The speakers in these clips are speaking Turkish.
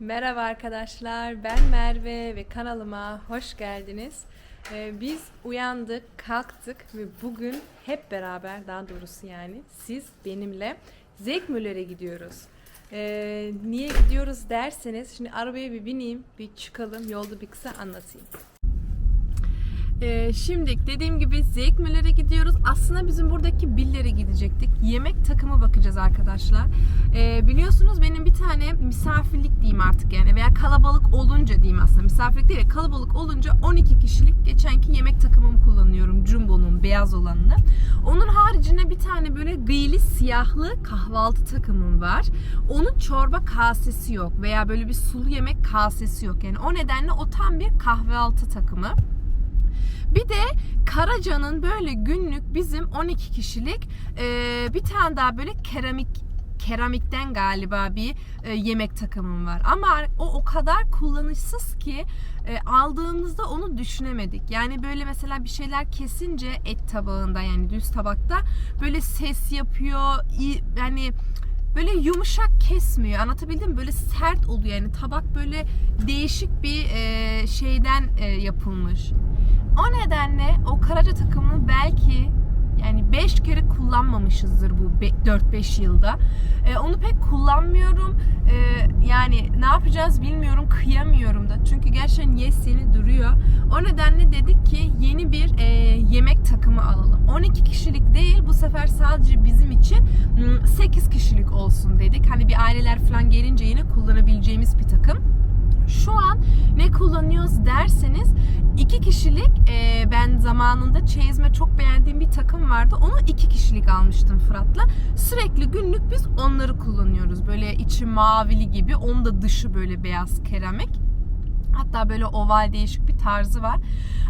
Merhaba arkadaşlar, ben Merve ve kanalıma hoş geldiniz. Ee, biz uyandık, kalktık ve bugün hep beraber, daha doğrusu yani siz benimle Zevkmüller'e gidiyoruz. Ee, niye gidiyoruz derseniz, şimdi arabaya bir bineyim, bir çıkalım, yolda bir kısa anlatayım. Ee, şimdi dediğim gibi Zevkmüller'e gidiyoruz. Aslında bizim buradaki Billere gidecektik. Yemek takımı bakacağız arkadaşlar. Ee, biliyorsunuz benim bir tane misafirlik diyeyim artık yani veya kalabalık olunca diyeyim aslında misafirlik değil de kalabalık olunca 12 kişilik geçenki yemek takımımı kullanıyorum. Jumbo'nun beyaz olanını. Onun haricinde bir tane böyle gıyli siyahlı kahvaltı takımım var. Onun çorba kasesi yok veya böyle bir sulu yemek kasesi yok. Yani o nedenle o tam bir kahvaltı takımı. Bir de Karaca'nın böyle günlük bizim 12 kişilik e, bir tane daha böyle keramik keramikten galiba bir e, yemek takımım var. Ama o o kadar kullanışsız ki e, aldığımızda onu düşünemedik. Yani böyle mesela bir şeyler kesince et tabağında yani düz tabakta böyle ses yapıyor. Yani böyle yumuşak kesmiyor. Anlatabildim mi? Böyle sert oluyor. Yani tabak böyle değişik bir e, şeyden e, yapılmış. O nedenle o Karaca takımını belki yani 5 kere kullanmamışızdır bu 4-5 yılda. E, onu pek kullanmıyorum. E, yani ne yapacağız bilmiyorum. Kıyamıyorum da. Çünkü gerçekten yes yeni duruyor. O nedenle dedik ki yeni bir e, yemek takımı alalım. 12 kişilik değil bu sefer sadece bizim için 8 kişilik olsun dedik. Hani bir aileler falan gelince yine kullanabileceğimiz bir takım. Şu an ne kullanıyoruz derseniz iki kişilik e, ben zamanında çeyizme çok beğendiğim bir takım vardı. Onu iki kişilik almıştım Fırat'la. Sürekli günlük biz onları kullanıyoruz. Böyle içi mavili gibi. Onun da dışı böyle beyaz keramik. Hatta böyle oval değişik bir tarzı var.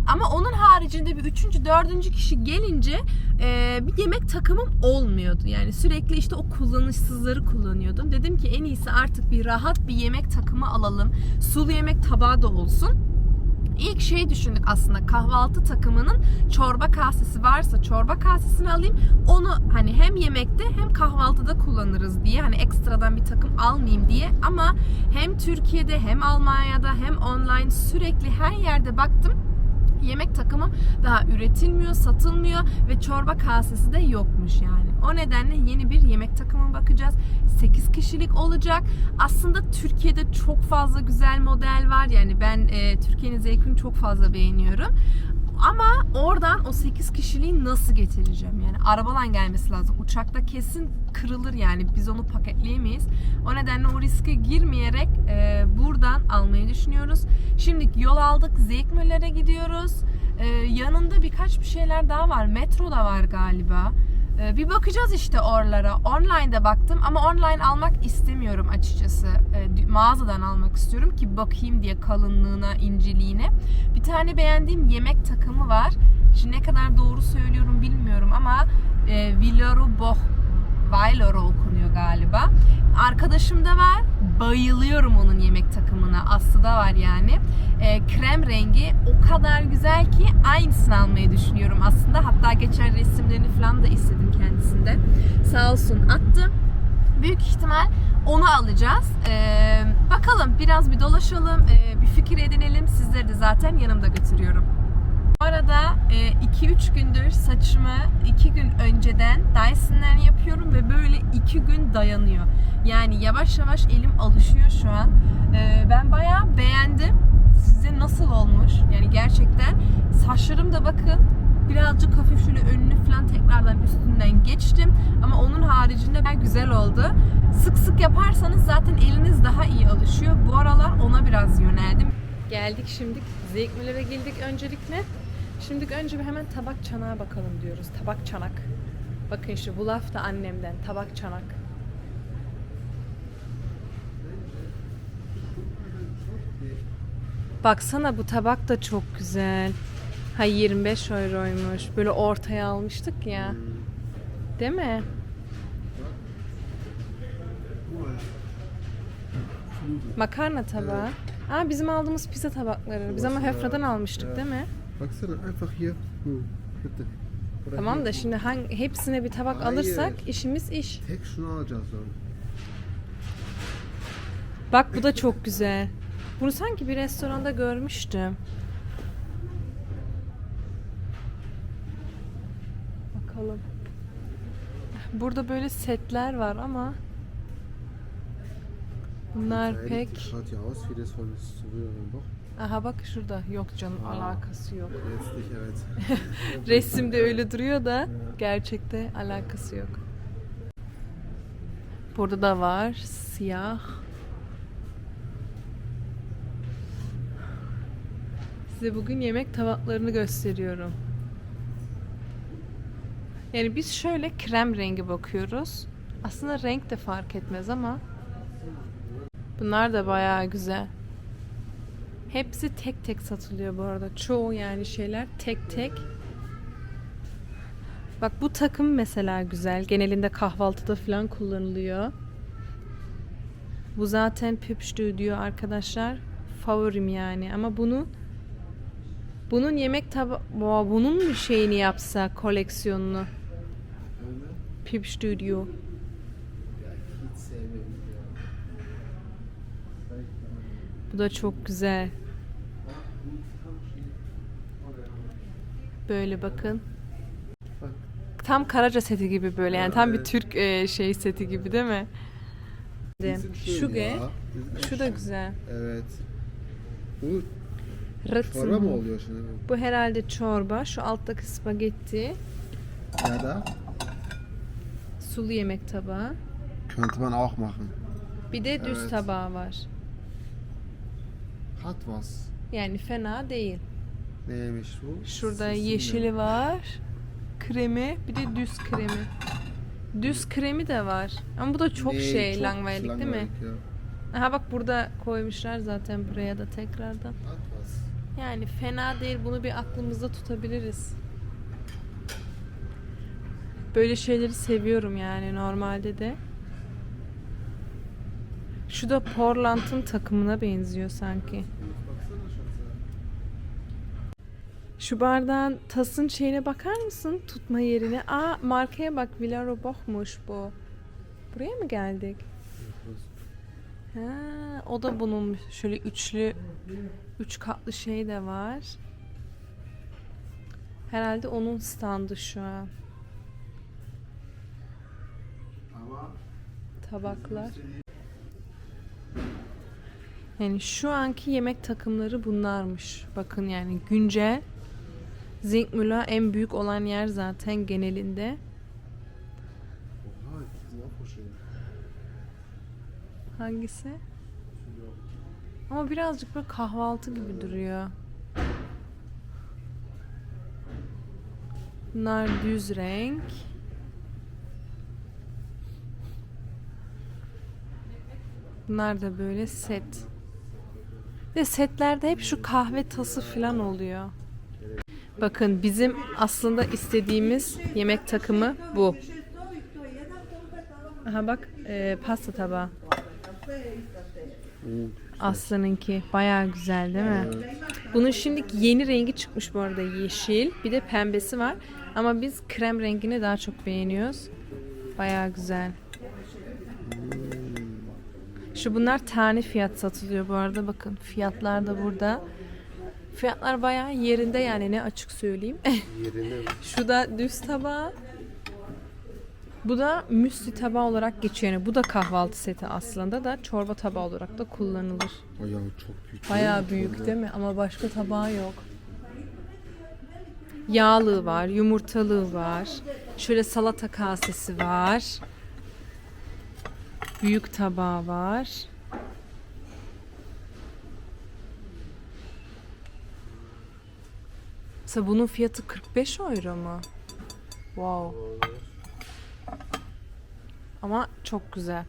Ama onun haricinde bir üçüncü, dördüncü kişi gelince e, bir yemek takımım olmuyordu. Yani sürekli işte o kullanışsızları kullanıyordum. Dedim ki en iyisi artık bir rahat bir yemek takımı alalım. Sulu yemek tabağı da olsun. İlk şey düşündük aslında kahvaltı takımının çorba kasesi varsa çorba kasesini alayım. Onu hani hem yemekte hem kahvaltıda kullanırız diye hani ekstradan bir takım almayayım diye ama hem Türkiye'de hem Almanya'da hem online sürekli her yerde baktım yemek takımı daha üretilmiyor, satılmıyor ve çorba kasesi de yokmuş yani. O nedenle yeni bir yemek takımı bakacağız. 8 kişilik olacak. Aslında Türkiye'de çok fazla güzel model var. Yani ben e, Türkiye'nin zevkini çok fazla beğeniyorum. Ama oradan o 8 kişiliği nasıl getireceğim? Yani arabadan gelmesi lazım. Uçakta kesin kırılır yani. Biz onu paketleyemeyiz. O nedenle o riske girmeyerek e, buradan almayı düşünüyoruz. Şimdi yol aldık. Zevkmüller'e gidiyoruz. E, yanında birkaç bir şeyler daha var. Metro da var galiba. E, bir bakacağız işte oralara. Online'da baktım ama online almak istemiyorum açıkçası. E, dü- mağazadan almak istiyorum ki bakayım diye kalınlığına, inceliğine. Bir tane beğendiğim yemek takımı var. Şimdi ne kadar doğru söylüyorum bilmiyorum ama e, Villaro Vailoro okunuyor galiba. Arkadaşım da var. Bayılıyorum onun yemek takımına. Aslı da var yani. E, krem rengi o kadar güzel ki aynısını almayı düşünüyorum aslında. Hatta geçen resimlerini falan da istedim kendisinden. Sağ olsun attı. Büyük ihtimal onu alacağız. Ee, bakalım biraz bir dolaşalım, ee, bir fikir edinelim. Sizleri de zaten yanımda götürüyorum. Bu arada 2-3 gündür saçımı 2 gün önceden Dyson'dan yapıyorum ve böyle 2 gün dayanıyor. Yani yavaş yavaş elim alışıyor şu an. Ee, ben bayağı beğendim. Size nasıl olmuş? Yani gerçekten saçlarım da bakın birazcık hafif şöyle önünü falan tekrardan üstünden geçtim. Ama onun haricinde ben güzel oldu. Sık sık yaparsanız zaten eliniz daha iyi alışıyor. Bu aralar ona biraz yöneldim. Geldik şimdi zevkmelere geldik öncelikle. Şimdi önce bir hemen tabak çanağa bakalım diyoruz. Tabak çanak. Bakın işte bu laf da annemden. Tabak çanak. Baksana bu tabak da çok güzel. Ha 25 euroymuş. Böyle ortaya almıştık ya. Değil mi? Makarna tabağı. Aa bizim aldığımız pizza tabakları. Biz ama Höfra'dan almıştık değil mi? Baksana einfach hier. Hu, bitte. Oder Tamam da şimdi hangi, hepsine bir tabak Hayır. alırsak işimiz iş. Tek şunu alacağız sonra. Bak bu da çok güzel. Bunu sanki bir restoranda görmüştüm. Bakalım. Burada böyle setler var ama bunlar pek... Ja aus doch. Aha bak şurada. Yok canım Aa. alakası yok. Nicht, evet. Resimde öyle duruyor da gerçekte alakası yok. Burada da var siyah. Size bugün yemek tabaklarını gösteriyorum. Yani biz şöyle krem rengi bakıyoruz. Aslında renk de fark etmez ama bunlar da bayağı güzel. Hepsi tek tek satılıyor bu arada. Çoğu yani şeyler tek tek. Bak bu takım mesela güzel. Genelinde kahvaltıda falan kullanılıyor. Bu zaten Püpstü diyor arkadaşlar. Favorim yani. Ama bunu bunun yemek taba bunun mu şeyini yapsa koleksiyonunu? Püpstü diyor. Bu da çok güzel. Böyle bakın. Bak. Tam Karaca seti gibi böyle yani tam bir. Türk e, şey seti gibi değil mi? Bizim schön Şu ge, ya. Bizim şu da schön. güzel. Evet. Bu çorba mı oluyor şimdi? Bu herhalde çorba. Şu alttaki spagetti. Ya da Sulu yemek tabağı. könnte man auch machen. Bir de düz Evet. tabağı var. Hat was. Yani fena değil. Neymiş bu? Şurada mi? yeşili var. Kremi. Bir de düz kremi. Düz kremi de var. Ama bu da çok Nee, şey çok langweilig değil mi? ya. Aha bak burada koymuşlar zaten buraya da tekrardan. Yani fena değil. Bunu bir aklımızda tutabiliriz. Böyle şeyleri seviyorum yani normalde de. Şu da Portland'ın takımına benziyor sanki. Baksana şansa. Şu bardağın tasın şeyine bakar mısın? Tutma yerine. Aa markaya bak Villa Robok'muş bu. Buraya mı geldik? Ha, o da bunun şöyle üçlü üç katlı şey de var. Herhalde onun standı şu an. Tabaklar. Yani şu anki yemek takımları bunlarmış. Bakın yani güncel. Zinkmüller en büyük olan yer zaten genelinde. Hangisi? Ama birazcık böyle kahvaltı gibi duruyor. Bunlar düz renk. Bunlar da böyle set. Ve setlerde hep şu kahve tası falan oluyor. Bakın bizim aslında istediğimiz yemek takımı bu. Aha bak e, pasta tabağı. Aslı'nınki bayağı güzel değil mi? Bunun şimdi yeni rengi çıkmış bu arada yeşil. Bir de pembesi var. Ama biz krem rengini daha çok beğeniyoruz. Bayağı güzel. Şu bunlar tane fiyat satılıyor bu arada. Bakın fiyatlar da burada. Fiyatlar bayağı yerinde yani ne açık söyleyeyim. yerine Şu da düz tabağı. Bu da müsli tabağı olarak geçiyor. Yani bu da kahvaltı seti aslında da çorba tabağı olarak da kullanılır. bayağı çok büyük. Bayağı büyük değil mi? Ama başka tabağı yok. Yağlığı var, yumurtalığı var. Şöyle salata kasesi var. Büyük tabağı var. Mesela bunun fiyatı 45 euro mu? Wow. Ama çok güzel.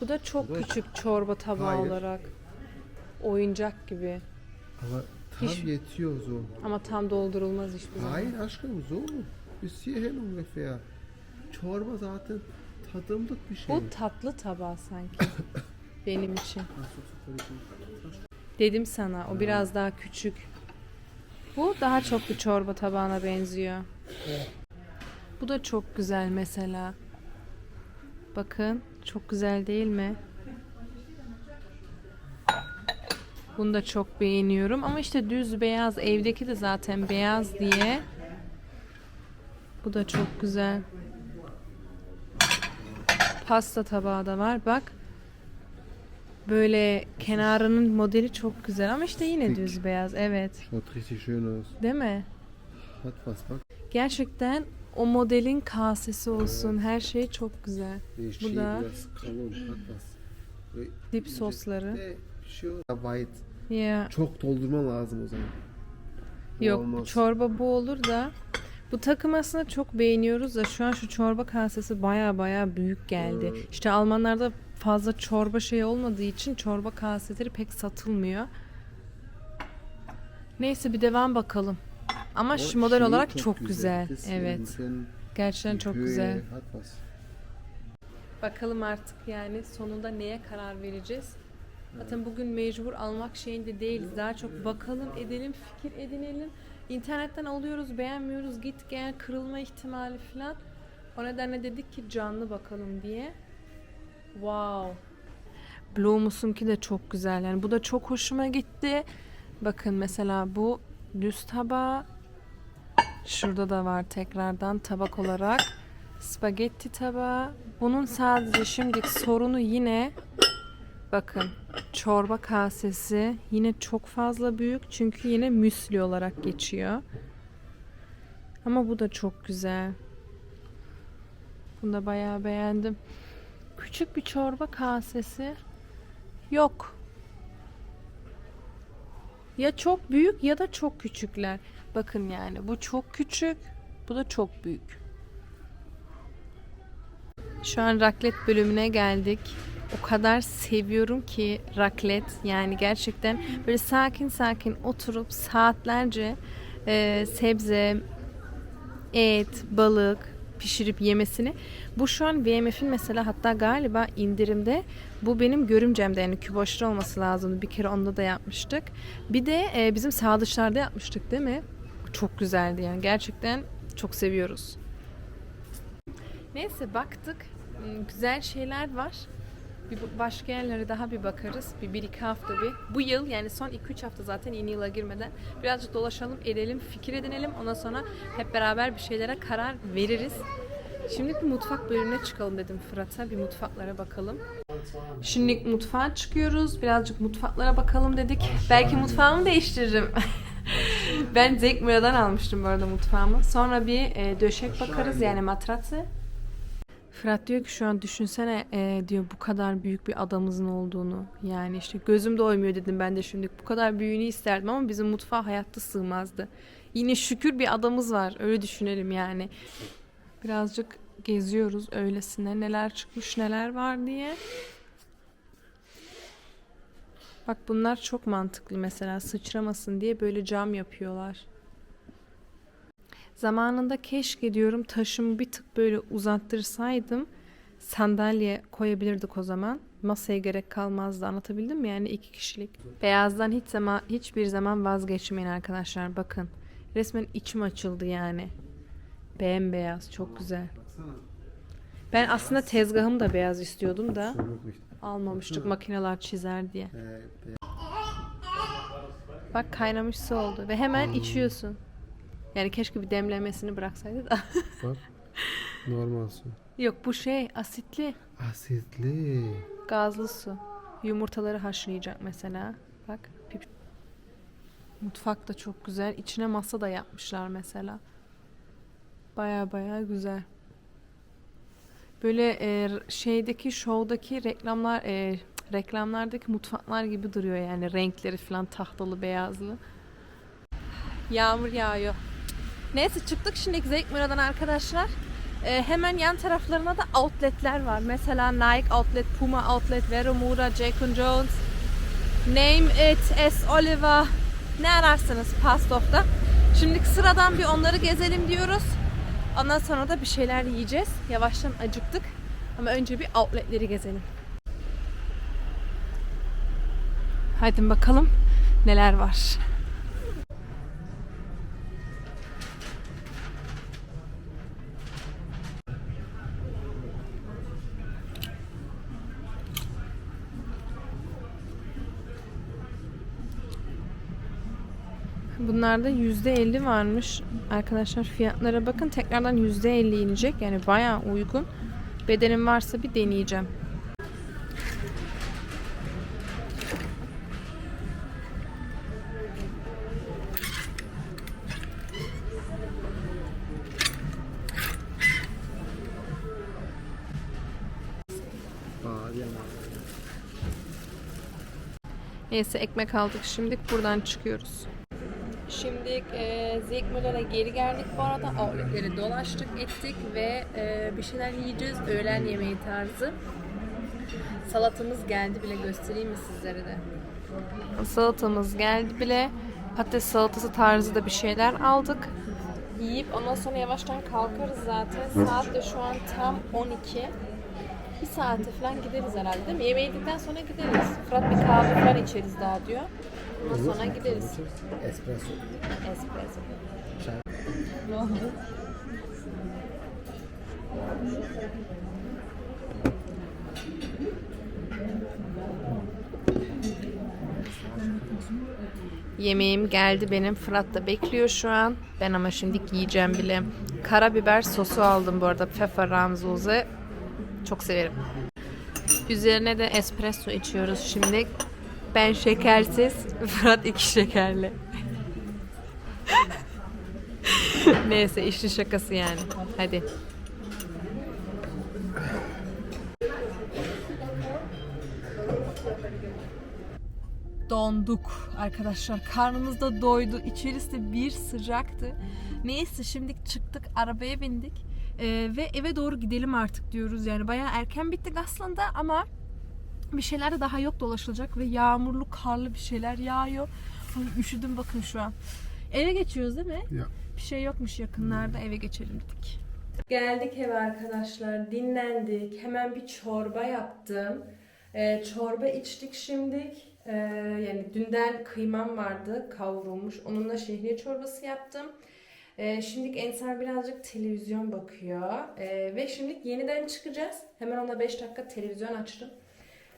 Bu da çok Bu da- küçük çorba tabağı Hayır. olarak. Oyuncak gibi. Aber tam Hiç- yetiyor so. Ama tam doldurulmaz hiçbir zaman. Hayır aşkım so. Bis hierhin ungefähr. Çorba zaten tadımlık bir şey. Bu tatlı tabağı sanki. Benim için. Dedim sana o biraz daha küçük. Bu daha çok bir çorba tabağına benziyor. Bu da çok güzel mesela. Bakın çok güzel değil mi? Bunu da çok beğeniyorum ama işte düz beyaz evdeki de zaten beyaz diye. Bu da çok güzel. Pasta tabağı da var bak. Böyle kenarının modeli çok güzel ama işte yine Dik. düz beyaz. Evet. Schaut richtig schön aus. Değil mi? Hat was bak. Gerçekten o modelin kasesi olsun. Her şey çok güzel. Bu şey da- biraz kalın. Hat was. Ve Dip sosları. de şu white. Ya Çok doldurman lazım o zaman. Bu yok olmaz. çorba bu olur da bu takım aslında çok beğeniyoruz da şu an şu çorba kasesi baya baya büyük geldi. Evet. İşte Almanlarda fazla çorba şey olmadığı için çorba kaseleri pek satılmıyor. Neyse bir devam bakalım. Ama şu model şey olarak çok, güzel. Evet. Gerçekten çok güzel. Bakalım artık yani sonunda neye karar vereceğiz. Zaten bugün mecbur almak şeyinde değiliz. Daha çok bakalım, edelim, fikir edinelim. İnternetten alıyoruz, beğenmiyoruz, git gel, kırılma ihtimali falan. O nedenle dedik ki canlı bakalım diye. Wow. Blomus'unki de çok güzel. Yani bu da çok hoşuma gitti. Bakın mesela bu düz tabağı. Şurada da var tekrardan tabak olarak. Spagetti tabağı. Bunun sadece şimdilik sorunu yine bakın çorba kasesi yine çok fazla büyük çünkü yine müsli olarak geçiyor. Ama bu da çok güzel. Bunu da bayağı beğendim. Küçük bir çorba kasesi yok. Ya çok büyük ya da çok küçükler. Bakın yani bu çok küçük, bu da çok büyük. Şu an raklet bölümüne geldik. O kadar seviyorum ki raklet. Yani gerçekten böyle sakin sakin oturup saatlerce e, sebze, et, balık pişirip yemesini. Bu şu an VMF'in mesela hatta galiba indirimde. Bu benim görümcemde yani küboşlu olması lazım. Bir kere onda da yapmıştık. Bir de e, bizim sağ dışlarda yapmıştık değil mi? Çok güzeldi yani. Gerçekten çok seviyoruz. Neyse baktık. Hmm, Güzel şeyler var. Bir başka yerlere daha bir bakarız. Bir, bir iki hafta bir. Bu yıl yani son 2-3 hafta zaten yeni yıla girmeden birazcık dolaşalım, edelim, fikir edinelim. Ondan sonra hep beraber bir şeylere karar veririz. Şimdi bir mutfak bölümüne çıkalım dedim Fırat'a. Bir mutfaklara bakalım. Şimdi mutfağa çıkıyoruz. Birazcık mutfaklara bakalım dedik. Belki mutfağımı değiştiririm. ben Zekmira'dan almıştım bu arada mutfağımı. Sonra bir e, döşek bakarız yani matratsı. Fırat diyor ki şu an düşünsene e, diyor bu kadar büyük bir adamımızın olduğunu. Yani işte gözüm doymuyor dedim ben de şimdi. Bu kadar büyüğünü isterdim ama bizim mutfağa hayatta sığmazdı. Yine şükür bir adamız var. Öyle düşünelim yani. Birazcık geziyoruz öylesine neler çıkmış neler var diye. Bak bunlar çok mantıklı mesela sıçramasın diye böyle cam yapıyorlar. Zamanında keşke diyorum taşımı bir tık böyle uzattırsaydım sandalye koyabilirdik o zaman. Masaya gerek kalmazdı. Anlatabildim mi? Yani iki kişilik. Beyazdan hiç zaman hiçbir zaman vazgeçmeyin arkadaşlar. Bakın. Resmen içim açıldı yani. Bembeyaz. Çok güzel. Ben aslında tezgahım da beyaz istiyordum da almamıştık makineler çizer diye. Bak kaynamış su oldu ve hemen içiyorsun. Yani keşke bir demlemesini bıraksaydı da. bak. Normal su. Yok bu şey asitli. Asitli. Gazlı su. Yumurtaları haşlayacak mesela. Bak. pip- Mutfak da çok güzel. İçine masa da yapmışlar mesela. Baya baya güzel. Böyle e, şeydeki şovdaki reklamlar e, reklamlardaki mutfaklar gibi duruyor yani renkleri falan tahtalı beyazlı. Yağmur yağıyor. Neyse çıktık şimdi Zekmira'dan arkadaşlar. Ee, hemen yan taraflarına da outletler var. Mesela Nike outlet, Puma outlet, Veromura, Jack Jones, Name It, S. Oliver. Ne ararsanız Pastof'ta. Şimdi sıradan bir onları gezelim diyoruz. Ondan sonra da bir şeyler yiyeceğiz. Yavaştan acıktık. Ama önce bir outletleri gezelim. Haydi bakalım neler var. Bunlarda %50 varmış. Arkadaşlar fiyatlara bakın. Tekrardan %50 inecek. Yani bayağı uygun. Bedenim varsa bir deneyeceğim. Neyse ekmek aldık. Şimdi buradan çıkıyoruz. Şimdi e, Zeytmüller'e geri geldik bu arada. Outletleri dolaştık ettik ve e, bir şeyler yiyeceğiz. Öğlen yemeği tarzı. Salatamız geldi bile göstereyim mi sizlere de? Salatamız geldi bile. Patates salatası tarzı da bir şeyler aldık. Yiyip ondan sonra yavaştan kalkarız zaten. Saat de şu an tam 12. Bir saate falan gideriz herhalde değil mi? Yemeği yedikten sonra gideriz. Fırat bir kahve falan içeriz daha diyor. Ondan sonra gideriz. Espresso. Espresso. Çay. Ne oldu? Yemeğim geldi benim. Fırat da bekliyor şu an. Ben ama şimdi yiyeceğim bile. Karabiber sosu aldım bu arada. Pfeffer Ramsose. Çok severim. Üzerine de espresso içiyoruz şimdi. Ben şekersiz, Fırat iki şekerli. Neyse işli şakası yani. Hadi. Donduk arkadaşlar. Karnımız da doydu. İçerisi bir sıcaktı. Neyse şimdi çıktık arabaya bindik. Ee, ve eve doğru gidelim artık diyoruz. Yani bayağı erken bittik aslında ama bir şeyler de daha yok dolaşılacak ve yağmurlu karlı bir şeyler yağıyor. Ay, üşüdüm bakın şu an. Eve geçiyoruz değil mi? Ya. Bir şey yokmuş yakınlarda eve geçelim dedik. Geldik eve arkadaşlar. Dinlendik. Hemen bir çorba yaptım. Ee, çorba içtik şimdi. Ee, yani dünden kıymam vardı kavrulmuş. Onunla şehriye çorbası yaptım. Ee, şimdilik Ensar birazcık televizyon bakıyor. Ee, ve şimdilik yeniden çıkacağız. Hemen ona 5 dakika televizyon açtım.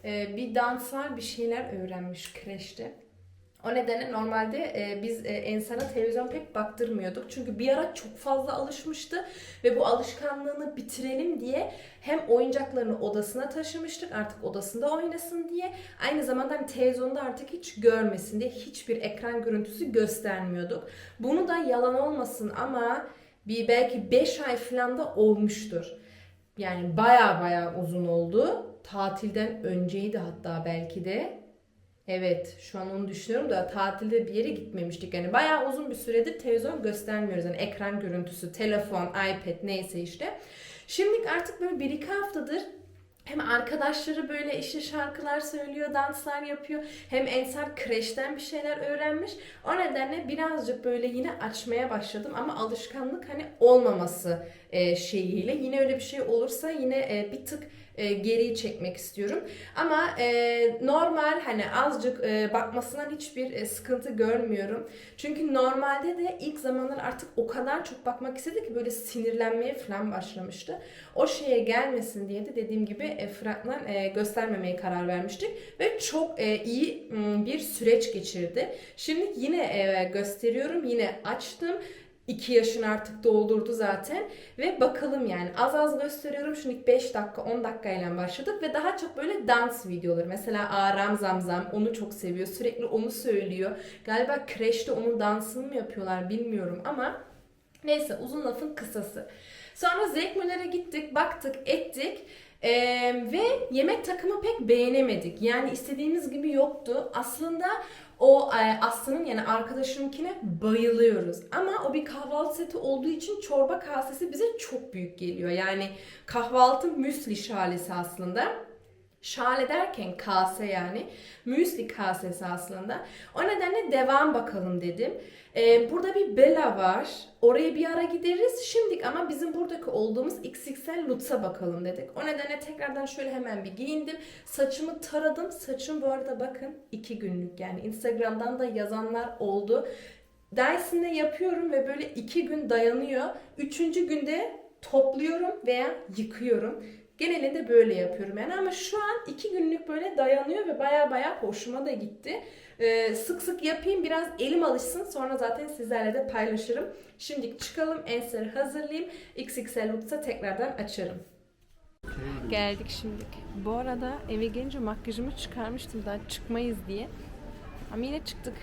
Ee, bir danslar bir şeyler öğrenmiş kreşte. O nedenle normalde e, biz e, Ensar'a televizyon pek baktırmıyorduk. Çünkü bir ara çok fazla alışmıştı ve bu alışkanlığını bitirelim diye hem oyuncaklarını odasına taşımıştık artık odasında oynasın diye. Aynı zamanda hani televizyonda artık hiç görmesin diye hiçbir ekran görüntüsü göstermiyorduk. Bunu da yalan olmasın ama bir belki 5 ay falan da olmuştur. Yani baya baya uzun oldu. Tatilden önceydi hatta belki de. Evet, şu an onu düşünüyorum da tatilde bir yere gitmemiştik. Yani bayağı uzun bir süredir televizyon göstermiyoruz. Yani ekran görüntüsü, telefon, iPad neyse işte. Şimdi artık böyle bir iki haftadır hem arkadaşları böyle işte şarkılar söylüyor, danslar yapıyor. Hem Ensar kreşten bir şeyler öğrenmiş. O nedenle birazcık böyle yine açmaya başladım. Ama alışkanlık hani olmaması e, şeyiyle. Yine öyle bir şey olursa yine e, bir tık e, geriye çekmek istiyorum. Ama e, normal hani azıcık e, bakmasından hiçbir e, sıkıntı görmüyorum. Çünkü normalde de ilk zamanlar artık o kadar çok bakmak istedi ki böyle sinirlenmeye falan başlamıştı. O şeye gelmesin diye de dediğim gibi e, Fırat'la e, göstermemeye karar vermiştik. Ve çok e, iyi bir süreç geçirdi. Şimdi yine e, gösteriyorum. Yine açtım. 2 yaşını artık doldurdu zaten. Ve bakalım yani az az gösteriyorum. Şimdi 5 dakika 10 dakikayla başladık ve daha çok böyle dans videoları. Mesela Aram Zamzam onu çok seviyor. Sürekli onu söylüyor. Galiba kreşte onun dansını mı yapıyorlar bilmiyorum ama neyse uzun lafın kısası. Sonra Zekmüler'e gittik baktık ettik ee, ve yemek takımı pek beğenemedik yani istediğimiz gibi yoktu aslında o e, Aslı'nın yani arkadaşımkine bayılıyoruz. Ama o bir kahvaltı seti olduğu için çorba kasesi bize çok büyük geliyor. Yani kahvaltı müsli şalesi aslında. Şale derken kase yani. Müsli kasesi aslında. O nedenle devam bakalım dedim. Ee, burada bir Bella var. Oraya bir ara gideriz. Şimdilik ama bizim buradaki olduğumuz XXL Lutz'a bakalım dedik. O nedenle tekrardan şöyle hemen bir giyindim. Saçımı taradım. Saçım bu arada bakın iki günlük yani. Instagram'dan da yazanlar oldu. Dyson'da yapıyorum ve böyle iki gün dayanıyor. Üçüncü günde topluyorum veya yıkıyorum. Genelinde böyle yapıyorum yani ama şu an iki günlük böyle dayanıyor ve baya baya hoşuma da gitti. Ee, sık sık yapayım biraz elim alışsın sonra zaten sizlerle de paylaşırım. Şimdi çıkalım enseri hazırlayayım. XXL olursa tekrardan açarım. Geldik şimdi. Bu arada eve gelince makyajımı çıkarmıştım daha çıkmayız diye. Ama yine çıktık.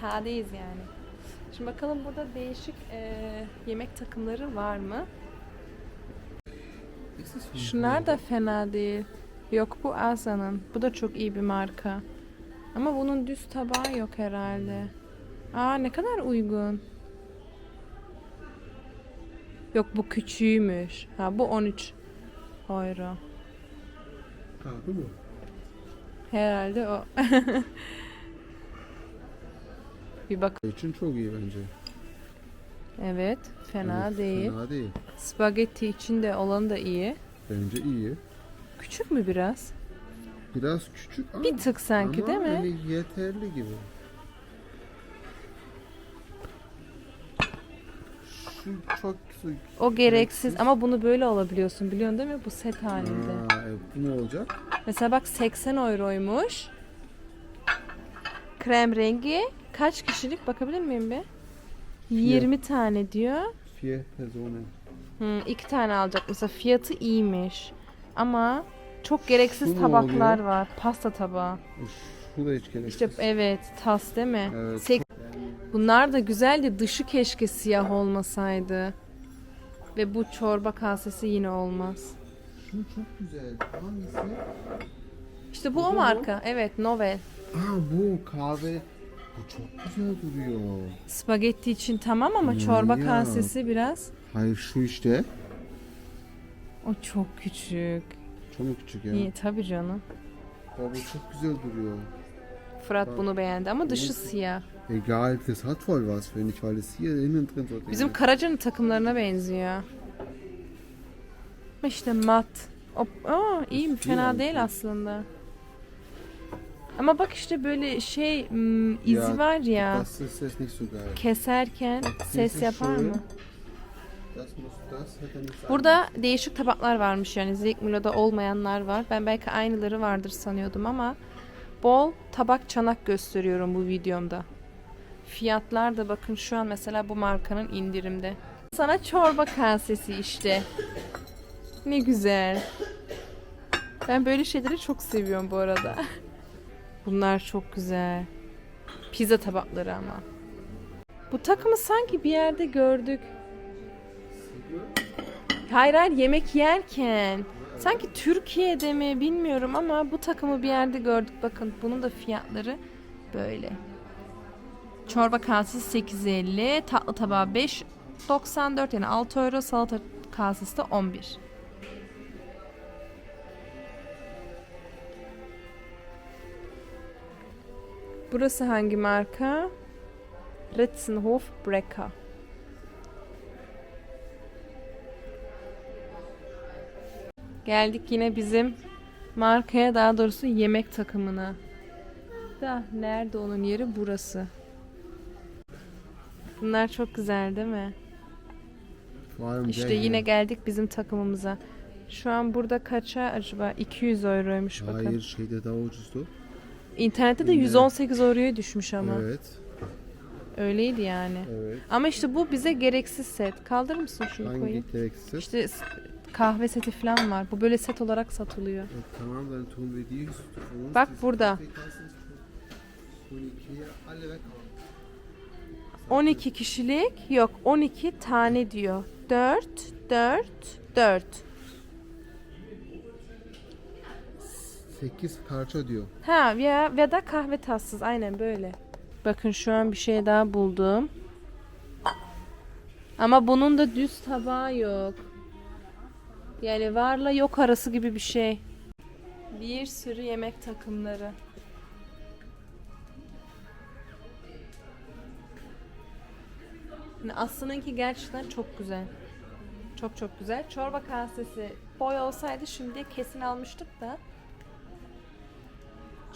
Sadeyiz yani. Şimdi bakalım burada değişik e, yemek takımları var mı? Şunlar da fena değil. Yok bu Asa'nın. Bu da çok iyi bir marka. Ama bunun düz tabağı yok herhalde. Aa ne kadar uygun. Yok bu küçüğümüş. Ha bu 13 euro. Ha bu mu? Herhalde o. bir bak. için çok iyi bence. Evet, fena Evet, değil. Fena değil. Spagetti için de olan da iyi. Bence iyi. Küçük mü biraz? Biraz küçük ama, Bir tık sanki ama değil mi? hani yeterli gibi. Şu çok su. O gereksiz ama bunu böyle alabiliyorsun biliyorsun değil mi? Bu set halinde. Aa, e, bu ne olacak? Mesela bak 80 euroymuş. Krem rengi. Kaç kişilik bakabilir miyim bir? 20 tane diyor. Vier Personen. İki tane alacak mesela fiyatı iyiymiş. Ama çok gereksiz Şu ne tabaklar oluyor? var. Pasta tabağı. Şu da hiç gereksiz. İşte evet tas değil mi? Evet. Sek- Bunlar da güzeldi. Dışı keşke siyah olmasaydı. Ve bu çorba kasesi yine olmaz. Şu çok güzel. Hangisi? İşte bu Bu o marka. Evet Novel. Aa bu kahve. Bu çok güzel duruyor. Spagetti için tamam ama çorba ya. kasesi biraz. Hayır şu işte. O çok küçük. Çok mu küçük ya? İyi tabii canım. Ya bu çok güzel duruyor. Fırat Bak. bunu beğendi ama dışı siyah. Egal, das hat voll was, finde ich, weil es hier innen drin so Bizim Karaca'nın takımlarına benziyor. İşte mat. O, aa, iyi mi? Fena değil aslında. Ama bak işte böyle şey hmm, izi var ya. Das ist jetzt nicht so geil. Keserken ses Sesi yapar şöyle. mı? Das muss das hätte nicht sein. Burada değişik tabaklar varmış yani Zikmulo'da olmayanlar var. Ben belki aynıları vardır sanıyordum ama bol tabak çanak gösteriyorum bu videomda. Fiyatlar da bakın şu an mesela bu markanın indirimde. Sana çorba kasesi işte. Ne güzel. Ben böyle şeyleri çok seviyorum bu arada. Bunlar çok güzel. Pizza tabakları ama. Bu takımı sanki bir yerde gördük. Hayır hayır yemek yerken. Sanki Türkiye'de mi bilmiyorum ama bu takımı bir yerde gördük. Bakın bunun da fiyatları böyle. Çorba kasesi 8.50, tatlı tabağı 5.94 yani 6 euro, salata kasesi de 11. Burası hangi marka? Ritzenhof Brecker. Geldik yine bizim markaya daha doğrusu yemek takımına. Da nerede onun yeri? Burası. Bunlar çok güzel değil mi? Allem İşte der yine geldik bizim takımımıza. Şu an burada kaça acaba? 200 euroymuş bakın. Hayır şeyde daha ucuzdu. İnternette de Yine. 118 euroya düşmüş ama. Evet. Öyleydi yani. Evet. Ama işte bu bize gereksiz set. Kaldırır mısın şunu Hangi koyayım? gereksiz? İşte s- kahve seti falan var. Bu böyle set olarak satılıyor. Ja, tamam, wir die von uns. Bak burada. Kaffeekassen von Ikea alle weg. 12 kişilik yok 12 tane diyor. 4 4 4. 8 parça diyor. Ha ya ya da kahve tatsız aynen böyle. Bakın şu an bir şey daha buldum. Ama bunun da düz tabağı yok. Yani varla yok arası gibi bir şey. Bir sürü yemek takımları. Yani Aslı'nınki gerçekten çok güzel. Çok çok güzel. Çorba kasesi boy olsaydı şimdi kesin almıştık da.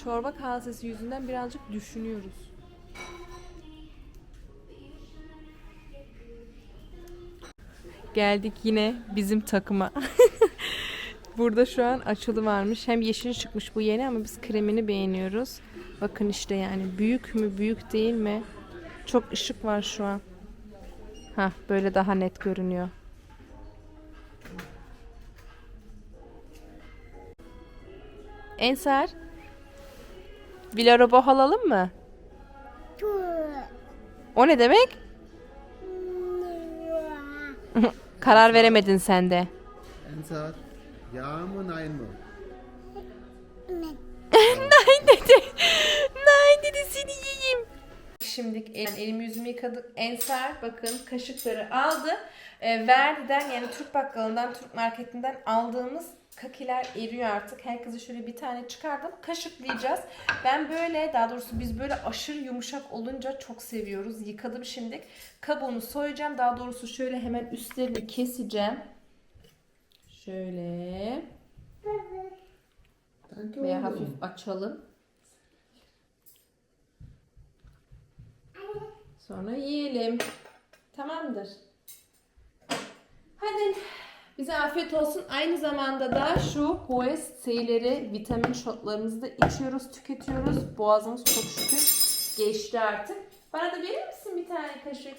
Çorba kasesi yüzünden birazcık düşünüyoruz. Geldik yine bizim takıma. Burada şu an açılı varmış. Hem yeşil çıkmış bu yeni ama biz kremini beğeniyoruz. Bakın işte yani büyük mü büyük değil mi? Çok ışık var şu an. Ha böyle daha net görünüyor. Ensar. Villarobot alalım mı? O ne demek? Karar veremedin sen de. Ensar, ja mı nein mı? Nein dedi. Nein dedi seni yiyeyim. Şimdi el, elimi yüzümü yıkadık. Ensar bakın kaşıkları aldı. E, Verdi'den yani Türk bakkalından, Türk marketinden aldığımız kakiler eriyor artık. Herkese şöyle bir tane çıkardım. Kaşıklayacağız. Ben böyle daha doğrusu biz böyle aşırı yumuşak olunca çok seviyoruz. Yıkadım şimdi. Kabuğunu soyacağım. Daha doğrusu şöyle hemen üstlerini keseceğim. Şöyle. Veya hafif açalım. Sonra yiyelim. Tamamdır. Hadi bize afiyet olsun. Aynı zamanda da şu Hues C'leri, vitamin shotlarımızı da içiyoruz, tüketiyoruz. Boğazımız çok şükür geçti artık. Bana da verir misin bir tane kaşık?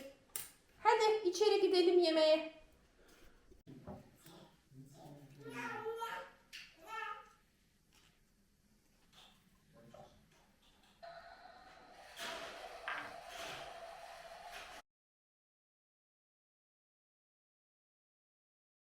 Hadi içeri gidelim yemeğe.